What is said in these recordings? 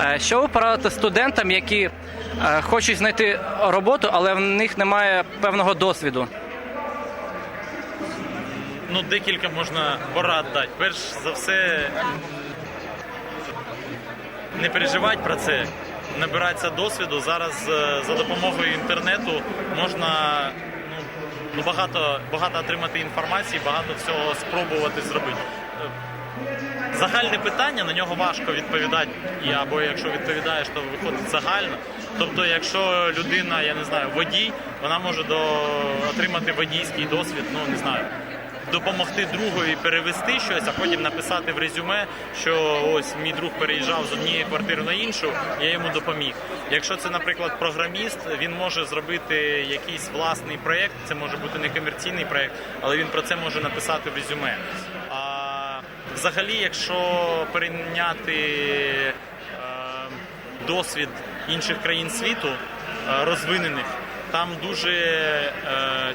Е, Що ви порадите студентам, які е, хочуть знайти роботу, але в них немає певного досвіду? Ну, декілька можна порад дати. Перш за все, не переживати про це, набиратися досвіду. Зараз е, за допомогою інтернету можна ну, ну, багато, багато отримати інформації, багато всього спробувати зробити. Загальне питання на нього важко відповідати, і або якщо відповідаєш, то виходить загально. Тобто, якщо людина, я не знаю, водій, вона може до... отримати водійський досвід, ну не знаю, допомогти другові перевести щось, а потім написати в резюме, що ось мій друг переїжджав з однієї квартири на іншу, я йому допоміг. Якщо це, наприклад, програміст, він може зробити якийсь власний проєкт, це може бути не комерційний проєкт, але він про це може написати в резюме. Взагалі, якщо перейняти е, досвід інших країн світу, е, розвинених, там дуже е,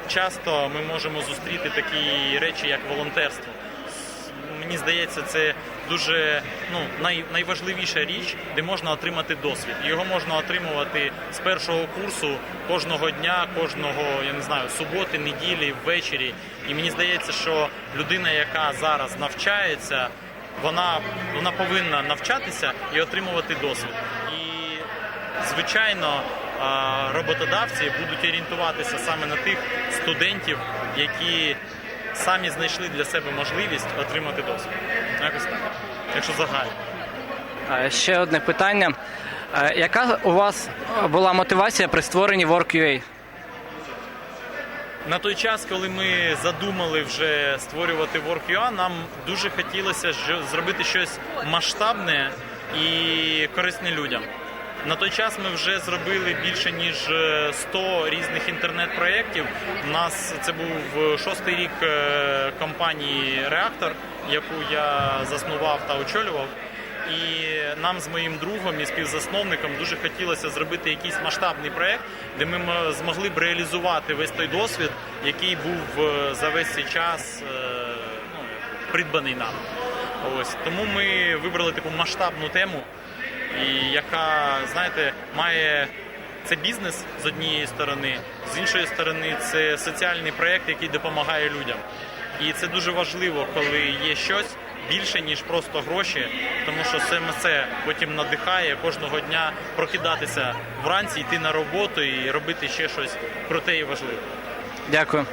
часто ми можемо зустріти такі речі, як волонтерство. Мені здається, це дуже ну, най, найважливіша річ, де можна отримати досвід. Його можна отримувати з першого курсу кожного дня, кожного, я не знаю, суботи, неділі, ввечері. І мені здається, що людина, яка зараз навчається, вона, вона повинна навчатися і отримувати досвід. І звичайно, роботодавці будуть орієнтуватися саме на тих студентів, які самі знайшли для себе можливість отримати досвід. Якось так. Якщо загально. Ще одне питання. Яка у вас була мотивація при створенні WorkUA? На той час, коли ми задумали вже створювати WorkUA, нам дуже хотілося зробити щось масштабне і корисне людям. На той час ми вже зробили більше ніж е, 100 різних інтернет-проєктів. У нас це був е, шостий рік е, компанії Реактор, яку я заснував та очолював. І нам з моїм другом і співзасновником дуже хотілося зробити якийсь масштабний проект, де ми змогли б реалізувати весь той досвід, який був е, за весь цей час е, ну, придбаний нам. Ось тому ми вибрали таку масштабну тему, і яка, знаєте, має це бізнес з однієї сторони, з іншої сторони, це соціальний проект, який допомагає людям. І це дуже важливо, коли є щось більше, ніж просто гроші, тому що саме це потім надихає кожного дня прокидатися вранці, йти на роботу і робити ще щось круте і важливе. Дякую.